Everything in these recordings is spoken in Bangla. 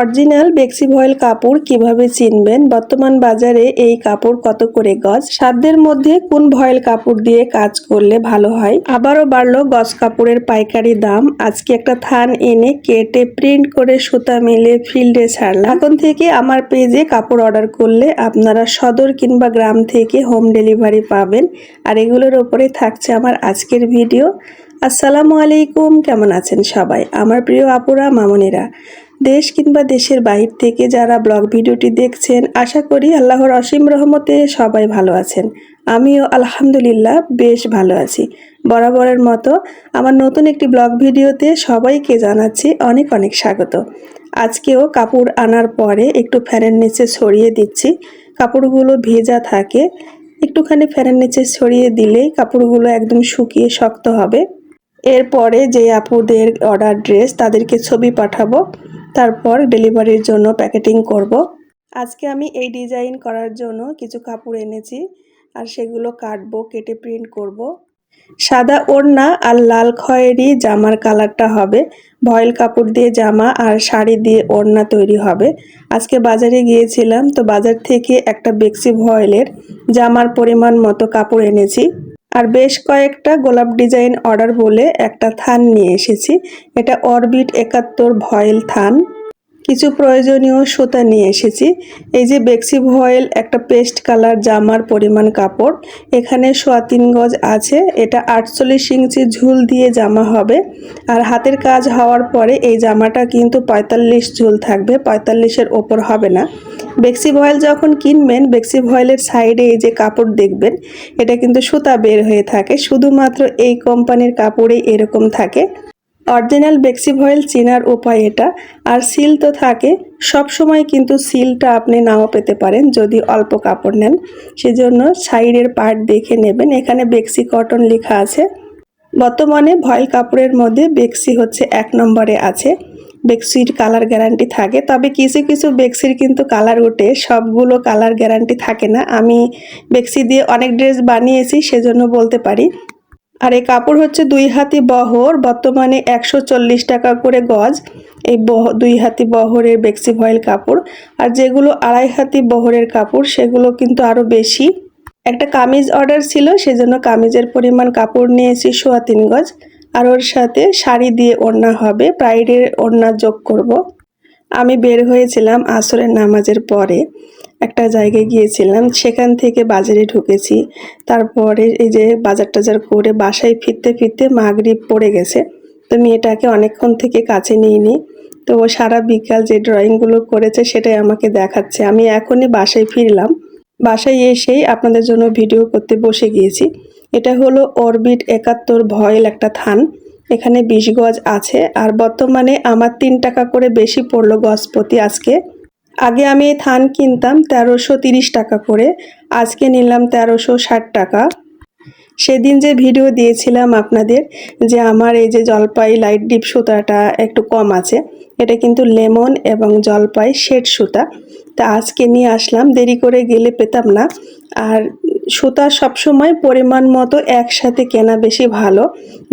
অরিজিনাল বেক্সি ভয়েল কাপড় কীভাবে চিনবেন? বর্তমান বাজারে এই কাপড় কত করে গজ? সাধ্যের মধ্যে কোন ভয়েল কাপড় দিয়ে কাজ করলে ভালো হয়? আবারও বাড়লো গজ কাপড়ের পাইকারি দাম। আজকে একটা থান এনে কেটে প্রিন্ট করে সুতা মিলে ফিল্ডে ছাড়লাম। এখন থেকে আমার পেজে কাপড় অর্ডার করলে আপনারা সদর কিংবা গ্রাম থেকে হোম ডেলিভারি পাবেন। আর এগুলোর ওপরে থাকছে আমার আজকের ভিডিও। আসসালামু আলাইকুম। কেমন আছেন সবাই? আমার প্রিয় আপুরা, মামনিরা। দেশ কিংবা দেশের বাহির থেকে যারা ব্লগ ভিডিওটি দেখছেন, আশা করি আল্লাহর অসীম রহমতে সবাই ভালো আছেন। আমিও আলহামদুলিল্লাহ বেশ ভালো আছি। বরাবরের মতো আমার নতুন একটি ব্লগ ভিডিওতে সবাইকে জানাচ্ছি অনেক অনেক স্বাগত। আজকেও কাপড় আনার পরে একটু ফ্যানের নিচে ছড়িয়ে দিচ্ছি। কাপড়গুলো ভেজা থাকে। একটুখানি ফ্যানের নিচে ছড়িয়ে দিলেই কাপড়গুলো একদম শুকিয়ে শক্ত হবে। এরপরে যে আপুদের অর্ডার ড্রেস তাদেরকে ছবি পাঠাবো, তারপর ডেলিভারির জন্য প্যাকেটিং করব। আজকে আমি এই ডিজাইন করার জন্য কিছু কাপড় এনেছি, আর সেগুলো কাটবো, কেটে প্রিন্ট করব। সাদা ওড়না আর লাল খয়েরি জামার কালারটা হবে ভয়েল কাপড় দিয়ে জামা আর শাড়ি দিয়ে ওড়না তৈরি হবে আজকে বাজারে গিয়েছিলাম, তো বাজার থেকে একটা বেক্সি ভয়েলের জামার পরিমাণ মতো কাপড় এনেছি আর বেশ কয়েকটা গোলাপ ডিজাইন অর্ডার বলে একটা থান নিয়ে এসেছি। এটা অরবিট একাত্তর ভয়েল থান। কিছু প্রয়োজনীয় সুতা নিয়ে এসেছি। এই যে বেক্সি ভয়েল, একটা পেস্ট কালার জামার পরিমাণ কাপড়। এখানে সোয়া তিন গজ আছে। এটা আটচল্লিশ ইঞ্চি ঝুল দিয়ে জামা হবে। আর হাতের কাজ হওয়ার পরে এই জামাটা কিন্তু পঁয়তাল্লিশ ঝুল থাকবে, পঁয়তাল্লিশের ওপর হবে না। বেক্সি ভয়েল যখন কিনবেন, বেক্সি ভয়েলের সাইডে এই যে কাপড় দেখবেন, এটা কিন্তু সুতা বের হয়ে থাকে। শুধুমাত্র এই কোম্পানির কাপড়েই এরকম থাকে। অরিজিনাল বেক্সি ভয়েল চেনার উপায় এটা। আর সিল তো থাকে। সব সময় কিন্তু সিলটা আপনি নাও পেতে পারেন যদি অল্প কাপড় নেন। সেজন্য সাইডের পার্ট দেখে নেবেন। এখানে বেক্সি কটন লেখা আছে। বর্তমানে ভয়েল কাপড়ের মধ্যে বেক্সি হচ্ছে এক নম্বরে আছে। বেক্সির কালার গ্যারান্টি থাকে। তবে কিছু কিছু বেক্সির কিন্তু কালার ওঠে। সবগুলো কালার গ্যারান্টি থাকে না। আমি বেক্সি দিয়ে অনেক ড্রেস বানিয়েছি, সেজন্য বলতে পারি। আর এই কাপড় হচ্ছে দুই হাতি বহর, বর্তমানে একশো চল্লিশ টাকা করে গজ। এই বহ, দুই হাতি বহরের বেক্সি ভয়েল কাপড়। আর যেগুলো আড়াই হাতি বহরের কাপড়, সেগুলো কিন্তু আরও বেশি। একটা কামিজ অর্ডার ছিল, সেজন্য কামিজের পরিমাণ কাপড় নিয়েছি সোয়া তিন গজ। আর ওর সাথে শাড়ি দিয়ে ওড়না হবে প্রাইডের ওড়না যোগ করব। আমি বের হয়েছিলাম আসরের নামাজের পরে, একটা জায়গায় গিয়েছিলাম, সেখান থেকে বাজারে ঢুকেছি। তারপরে এই যে বাজার টাজার করে বাসায় ফিরতে ফিরতে মাগরিব পড়ে গেছে। তো মেয়েটাকে অনেকক্ষণ থেকে কাছে নিইনি। তো ও সারা বিকাল যে ড্রয়িংগুলো করেছে সেটাই আমাকে দেখাচ্ছে। আমি এখনই বাসায় ফিরলাম। বাসায় এসেই আপনাদের জন্য ভিডিও করতে বসে গিয়েছি। এটা হলো অরবিট একাত্তর ভয়েল একটা থান। এখানে বিশ গজ আছে আর বর্তমানে আমার তিন টাকা করে বেশি পড়ল গজপতি আজকে। আগে আমি এই থান কিনতাম তেরোশো তিরিশ টাকা করে, আজকে নিলাম তেরোশো ষাট টাকা। সেদিন যে ভিডিও দিয়েছিলাম আপনাদের যে আমার এই যে জলপাই লাইট ডিপ সুতাটা একটু কম আছে, এটা কিন্তু লেমন এবং জলপাই শেড সুতা। তা আজকে নিয়ে আসলাম, দেরি করে গেলে পেতাম না। আর সুতা সবসময় পরিমাণ মতো একসাথে কেনা বেশি ভালো।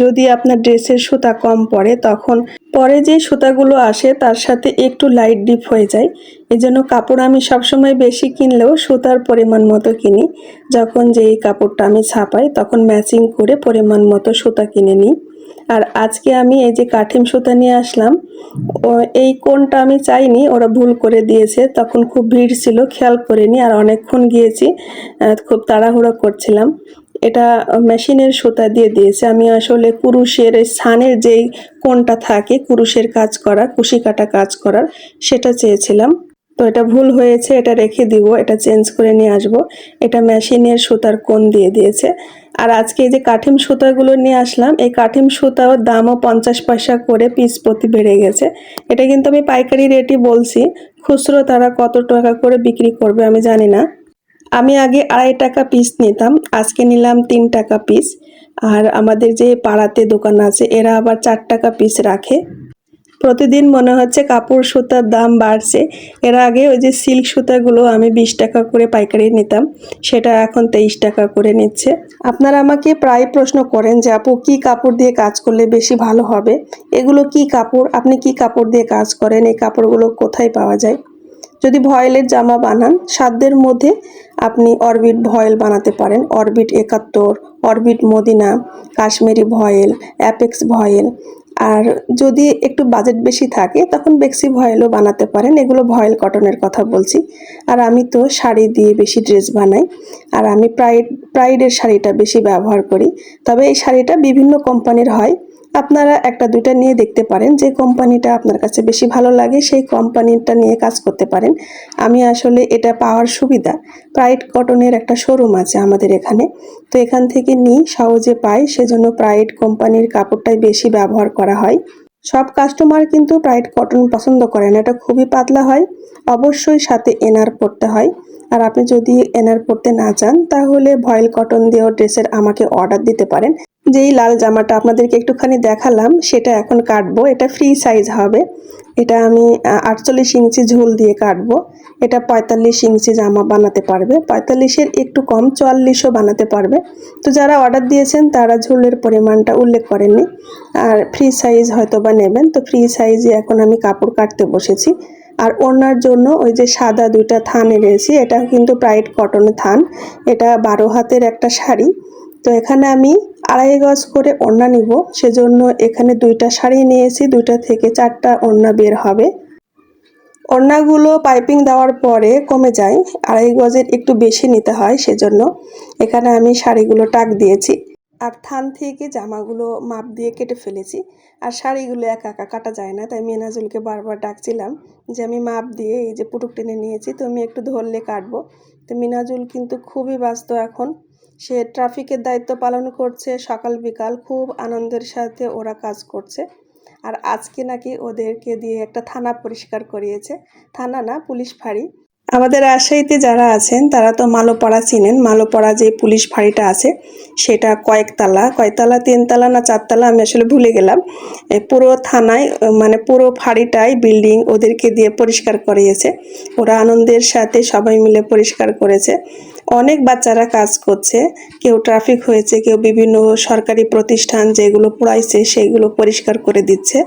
যদি আপনার ড্রেসের সুতা কম পড়ে, তখন পরে যে সুতাগুলো আসে, তার সাথে একটু লাইট ডিপ হয়ে যায়। এই জন্য কাপড় আমি সবসময় বেশি কিনলেও সুতার পরিমাণ মতো কিনি। যখন যেই কাপড়টা আমি ছাপাই, তখন ম্যাচিং করে পরিমাণ মতো সুতা কিনে নিই। আর আজকে আমি এই যে কাঠিম সুতা নিয়ে আসলাম, ও এই কোনটা আমি চাইনি, ওরা ভুল করে দিয়েছে। তখন খুব ভিড় ছিল, খেয়াল করিনি, আর অনেকক্ষণ গিয়েছি খুব তাড়াহুড়ো করছিলাম। এটা মেশিনের সুতা দিয়ে দিয়েছে। আমি আসলে কুরুশের সানের যেই কোনটা থাকে, কুরুশের কাজ করা কুশি কাটা কাজ করার, সেটা চেয়েছিলাম। তো এটা ভুল হয়েছে, এটা রেখে দিব, এটা চেঞ্জ করে নিয়ে আসব। এটা মেশিনের সুতার কোন দিয়ে দিয়েছে। আর আজকে এই যে কাঠিম সুতাগুলো নিয়ে আসলাম, এই কাঠিম সুতাও দামও পঞ্চাশ পয়সা করে পিস প্রতি বেড়ে গেছে। এটা কিন্তু আমি পাইকারি রেটই বলছি। খুচরো তারা কত টাকা করে বিক্রি করবে আমি জানি না। আমি আগে আড়াই টাকা পিস নিতাম, আজকে নিলাম তিন টাকা পিস আর আমাদের যে পাড়াতে দোকান আছে, এরা আবার চার টাকা পিস রাখে। প্রতিদিন মনে হচ্ছে কাপড় সুতার দাম বাড়ছে। এর আগে ওই যে সিল্ক সুতাগুলো আমি বিশ টাকা করে পাইকারি নিতাম, সেটা এখন তেইশ টাকা করে নিচ্ছে। আপনারা আমাকে প্রায় প্রশ্ন করেন যে, আপু, কি কাপড় দিয়ে কাজ করলে বেশি ভালো হবে? এগুলো কি কাপড়? আপনি কি কাপড় দিয়ে কাজ করেন? এই কাপড়গুলো কোথায় পাওয়া যায়? যদি ভয়েলের জামা বানান, সাধ্যের মধ্যে আপনি অরবিট ভয়েল বানাতে পারেন। অরবিট একাত্তর, orbit Medina, Kashmiri voile, apex voile. আর যদি একটু বাজেট বেশি থাকে, তখন বেক্সি ভয়েলও বানাতে পারেন। এগুলো ভয়েল কটনের কথা বলছি। আর আমি তো শাড়ি দিয়ে বেশি ড্রেস বানাই। আর আমি প্রাইড, প্রাইডের শাড়িটা বেশি ব্যবহার করি। তবে এই শাড়িটা বিভিন্ন কোম্পানির হয়। আপনারা একটা দুইটা নিয়ে দেখতে পারেন যে কোম্পানিটা আপনার কাছে বেশি ভালো লাগে, সেই কোম্পানিটা নিয়ে কাজ করতে পারেন। আমি আসলে এটা পাওয়ার সুবিধা। প্রাইড কটনের একটা শোরুম আছে আমাদের এখানে। তো এখান থেকে নিই, সহজে পাই, সেজন্য প্রাইড কোম্পানির কাপড়টাই বেশি ব্যবহার করা হয়। সব কাস্টমার কিন্তু প্রাইড কটন পছন্দ করেন। এটা খুবই পাতলা হয়, অবশ্যই সাথে এনার পরতে হয়। আর আপনি যদি এনার পরতে না চান, তাহলে ভয়েল কটন দিয়েও ড্রেসের আমাকে অর্ডার দিতে পারেন। যেই লাল জামাটা আপনাদেরকে একটুখানি দেখালাম, সেটা এখন কাটবো। এটা ফ্রি সাইজ হবে। এটা আমি আটচল্লিশ ইঞ্চি ঝোল দিয়ে কাটবো। এটা পঁয়তাল্লিশ ইঞ্চি জামা বানাতে পারবে। পঁয়তাল্লিশের একটু কম, চুয়াল্লিশও বানাতে পারবে। তো যারা অর্ডার দিয়েছেন, তারা ঝোলের পরিমাণটা উল্লেখ করেননি। আর ফ্রি সাইজ হয়তো বা নেবেন। তো ফ্রি সাইজে এখন আমি কাপড় কাটতে বসেছি। আর ওনার জন্য ওই যে সাদা দুইটা থান এনেছি, এটা কিন্তু প্রাইড কটনের থান। এটা বারো হাতের একটা শাড়ি। তো এখানে আমি আড়াই গজ করে ওড়না নিব। সেজন্য এখানে দুইটা শাড়ি নিয়েছি, দুইটা থেকে চারটা ওড়না বের হবে। ওড়নাগুলো পাইপিং দেওয়ার পরে কমে যায়, আড়াই গজের একটু বেশি নিতে হয়, সেজন্য এখানে আমি শাড়িগুলো টাক দিয়েছি। আর থান থেকে জামাগুলো মাপ দিয়ে কেটে ফেলেছি। আর শাড়িগুলো একা একা কাটা যায় না, তাই মেনাজুলকে বারবার ডাকছিলাম যে আমি মাপ দিয়ে এই যে পুটুক টেনে নিয়েছি, তো আমি একটু ধরলে কাটবো। তো মিনাজুল কিন্তু খুবই ব্যস্ত এখন। সে ট্রাফিকের দায়িত্ব পালন করছে, সকাল বিকাল খুব আনন্দের সাথে ওরা কাজ করছে। আর আজকে নাকি ওদেরকে দিয়ে একটা থানা পরিষ্কার করিয়েছে। থানা না, পুলিশ ফাঁড়ি। আমাদের রাজশাহীতে যারা আছেন, তারা তো মালোপাড়া চিনেন। মালোপাড়া যে পুলিশ ফাঁড়িটা আছে, সেটা কয়েকতলা। কয়তলা, তিনতলা না চারতলা, আমি আসলে ভুলে গেলাম। পুরো থানায় মানে পুরো ফাঁড়িটাই বিল্ডিং ওদেরকে দিয়ে পরিষ্কার করিয়েছে। ওরা আনন্দের সাথে সবাই মিলে পরিষ্কার করেছে। অনেক বাচ্চারা কাজ করছে, কেউ ট্রাফিক হয়েছে, কেউ বিভিন্ন সরকারি প্রতিষ্ঠান যেগুলো পোড়াইছে সেইগুলো পরিষ্কার করে দিচ্ছে।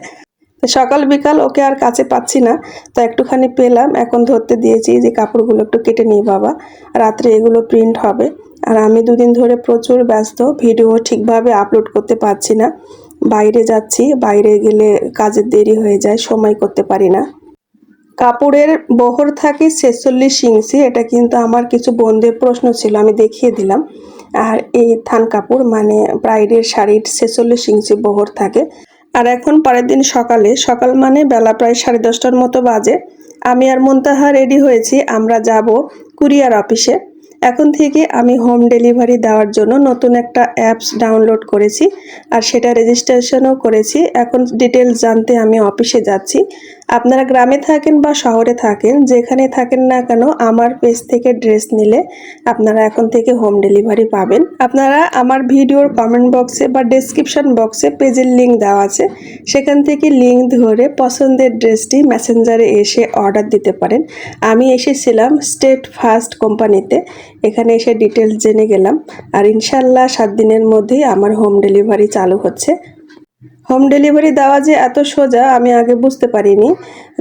সকাল বিকাল ওকে আর কাছে পাচ্ছি না, তো একটুখানি পেলাম, এখন ধরতে দিয়েছি যে কাপড়গুলো একটু কেটে নিই বাবা। রাত্রে এগুলো প্রিন্ট হবে। আর আমি দুদিন ধরে প্রচুর ব্যস্ত ভিডিও ঠিকভাবে আপলোড করতে পারছি না। বাইরে যাচ্ছি, বাইরে গেলে কাজের দেরি হয়ে যায়, সময় করতে পারি না। কাপড়ের বহর থাকে ছেচল্লিশ ইঞ্চি, এটা কিন্তু আমার কিছু বন্ধুদের প্রশ্ন ছিল, আমি দেখিয়ে দিলাম। আর এই থান কাপড় মানে ব্রাইডের শাড়ির ছেচল্লিশ ইঞ্চি বহর থাকে। আর এখন পরের দিন সকালে, সকাল মানে বেলা প্রায় সাড়ে দশটার মতো বাজে, আমি আর মুনতাহা রেডি হয়েছি, আমরা যাব কুরিয়ার অফিসে। এখন থেকে আমি হোম ডেলিভারি দেওয়ার জন্য নতুন একটা অ্যাপস ডাউনলোড করেছি আর সেটা রেজিস্ট্রেশনও করেছি। এখন ডিটেলস জানতে আমি অফিসে যাচ্ছি। আপনারা গ্রামে থাকেন বা শহরে থাকেন, যেখানে থাকেন না কেন আমার পেজ থেকে ড্রেস নিলে আপনারা এখন থেকে হোম ডেলিভারি পাবেন। আপনারা আমার ভিডিওর কমেন্ট বক্সে বা ডেসক্রিপশন বক্সে পেজের লিঙ্ক দেওয়া আছে। সেখান থেকে লিঙ্ক ধরে পছন্দের ড্রেসটি মেসেঞ্জারে এসে অর্ডার দিতে পারেন। আমি এসেছিলাম স্টেট ফার্স্ট কোম্পানিতে এখানে এসে ডিটেলস জেনে গেলাম। আর ইনশাল্লাহ সাত দিনের মধ্যেই আমার হোম ডেলিভারি চালু হচ্ছে। হোম ডেলিভারি দেওয়া যে এত সোজা, আমি আগে বুঝতে পারিনি।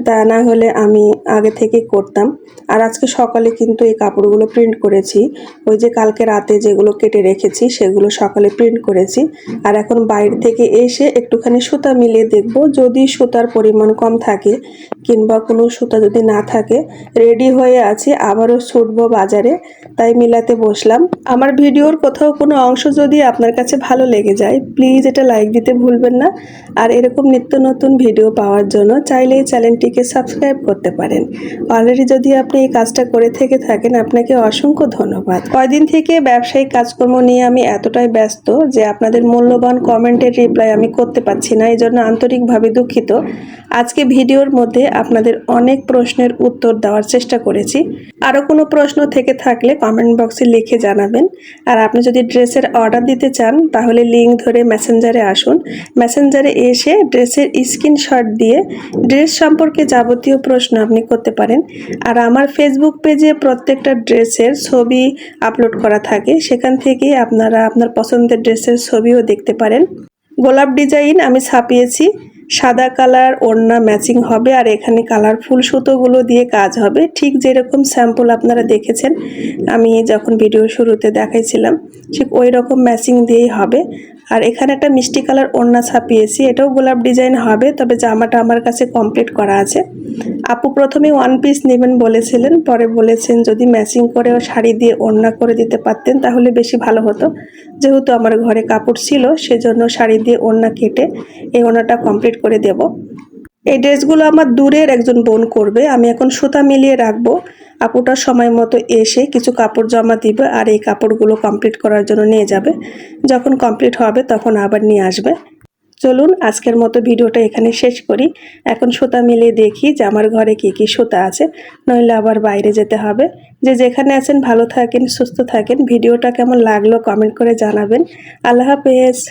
তা না হলে আমি আগে থেকে করতাম। আর আজকে সকালে কিন্তু এই কাপড়গুলো প্রিন্ট করেছি। ওই যে কালকে রাতে যেগুলো কেটে রেখেছি, সেগুলো সকালে প্রিন্ট করেছি। আর এখন বাইরে থেকে এসে একটুখানি সুতা মিলিয়ে দেখব। যদি সুতার পরিমাণ কম থাকে কিংবা কোনো সুতা যদি না থাকে রেডি হয়ে আছি, আবারও ছুটবো বাজারে। তাই মিলাতে বসলাম। আমার ভিডিওর কোথাও কোনো অংশ যদি আপনার কাছে ভালো লেগে যায় প্লিজ এটা লাইক দিতে ভুলবেন না। আর এরকম নিত্য নতুন ভিডিও পাওয়ার জন্য চাইলে এই চ্যানেলটিকে সাবস্ক্রাইব করতে পারেন। অলরেডি যদি আপনি এই কাজটা করে থেকে থাকেন, আপনাকে অসংখ্য ধন্যবাদ। কয়দিন থেকে ব্যবসায়িক কাজকর্ম নিয়ে আমি এতটাই ব্যস্ত যে আপনাদের মূল্যবান কমেন্টের রিপ্লাই আমি করতে পারছি না এই জন্য আন্তরিকভাবে দুঃখিত। আজকে ভিডিওর মধ্যে আপনাদের অনেক প্রশ্নের উত্তর দেওয়ার চেষ্টা করেছি। আরও কোনো প্রশ্ন থেকে থাকলে কমেন্ট বক্সে লিখে জানাবেন। আর আপনি যদি ড্রেসের অর্ডার দিতে চান, তাহলে লিঙ্ক ধরে মেসেঞ্জারে আসুন। মেসেঞ্জার এসে ড্রেসের স্ক্রিনশট দিয়ে ড্রেস সম্পর্কে যাবতীয় প্রশ্ন আপনি করতে পারেন। আর আমার ফেসবুক পেজে প্রত্যেকটা ড্রেসের ছবি আপলোড করা থাকে। সেখান থেকে আপনারা আপনার পছন্দের ড্রেসের ছবিও দেখতে পারেন। গোলাপ ডিজাইন আমি ছাপিয়েছি। সাদা কালার ওড়না ম্যাচিং হবে আর এখানে কালারফুল সুতোগুলো দিয়ে কাজ হবে। ঠিক যেরকম স্যাম্পল আপনারা দেখেছেন, আমি যখন ভিডিও শুরুতে দেখাইছিলাম, ঠিক ওই রকম ম্যাচিং দিয়েই হবে। আর এখানে একটা মিষ্টি কালার ওড়না ছাপিয়েছি, এটাও গোলাপ ডিজাইন হবে, তবে জামাটা আমার কাছে কমপ্লিট করা আছে। আপু প্রথমে ওয়ান পিস নেবেন বলেছিলেন, পরে বলেছেন যদি ম্যাচিং করে শাড়ি দিয়ে ওড়না করে দিতে পারতেন তাহলে বেশি ভালো হতো। যেহেতু আমার ঘরে কাপড় ছিল, সেজন্য শাড়ি দিয়ে ওড়না কেটে এই ওড়নাটা কমপ্লিট করে দেব। এই ড্রেসগুলো আমার দূরের একজন বোন করবে। আমি এখন সুতা মিলিয়ে রাখব। আপুটার সময় মতো এসে কিছু কাপড় জমা দিবে আর এই কাপড়গুলো কমপ্লিট করার জন্য নিয়ে যাবে। যখন কমপ্লিট হবে তখন আবার নিয়ে আসবে। চলুন, আজকের মতো ভিডিওটা এখানে শেষ করি। এখন সুতা মিলিয়ে দেখি যে আমার ঘরে কি কি সুতা আছে। নইলে আবার বাইরে যেতে হবে। যে যেখানে আছেন, ভালো থাকেন, সুস্থ থাকেন। ভিডিওটা কেমন লাগল কমেন্ট করে জানাবেন। আল্লাহ হাফেজ।